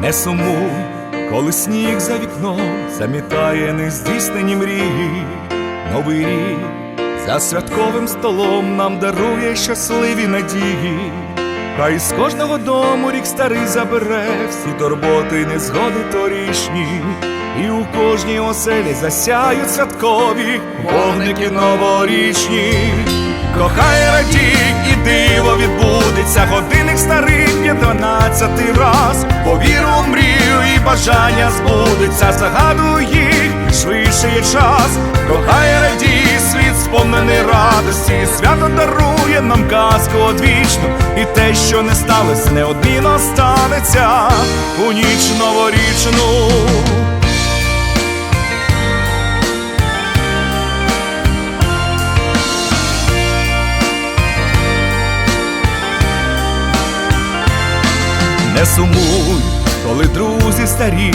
Не сумуй, коли сніг за вікном замітає нездійснені мрії, новий рік за святковим столом нам дарує щасливі надії. Хай з кожного дому рік старий забере всі турботи, незгоди торішні, і у кожній оселі засяють святкові вогники новорічні. Кохай радій і диво відбудеться, годинник старий є дванадцятий раз. Бажання збудеться, загадуй їх, швидше час. Кохай радій, світ сповнений радості, свято дарує нам казку одвічну, і те, що не сталося, неодмінно станеться у ніч новорічну. Не сумуй, коли друзі старі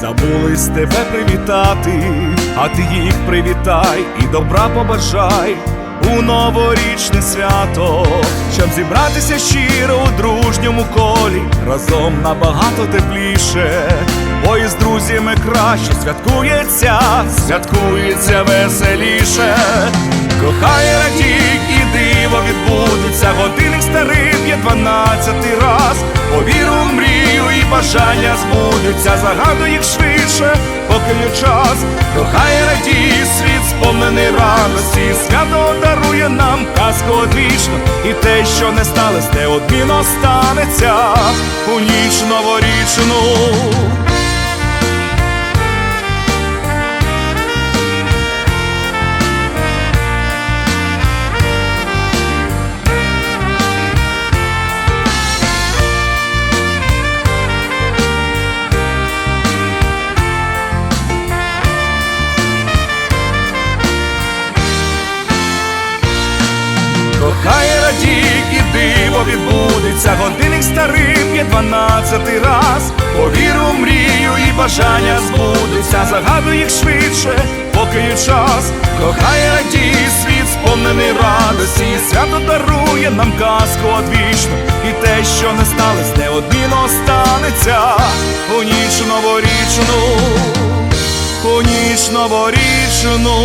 забулись тебе привітати, а ти їх привітай і добра побажай у новорічне свято, щоб зібратися щиро у дружньому колі, разом набагато тепліше, бо із друзями краще святкується, святкується веселіше. Кохай радій і диво відбудеться, годинник старий є дванадцятий раз. І бажання збудуться, загадуй їх швидше, поки є час. то хай радіє світ сповнений радості, свято дарує нам казку одвічно, і те, що не сталося, неодмінно станеться у ніч новорічну. Кохай радій і диво відбудеться, годинник старим є дванадцятий раз. Повіру мрію і бажання збудеться, загадуй їх швидше, поки є час. Кохай радій, світ сповнений радості, і свято дарує нам казку одвічну, і те, що не сталося, неодмінно станеться у ніч новорічну, у ніч новорічну.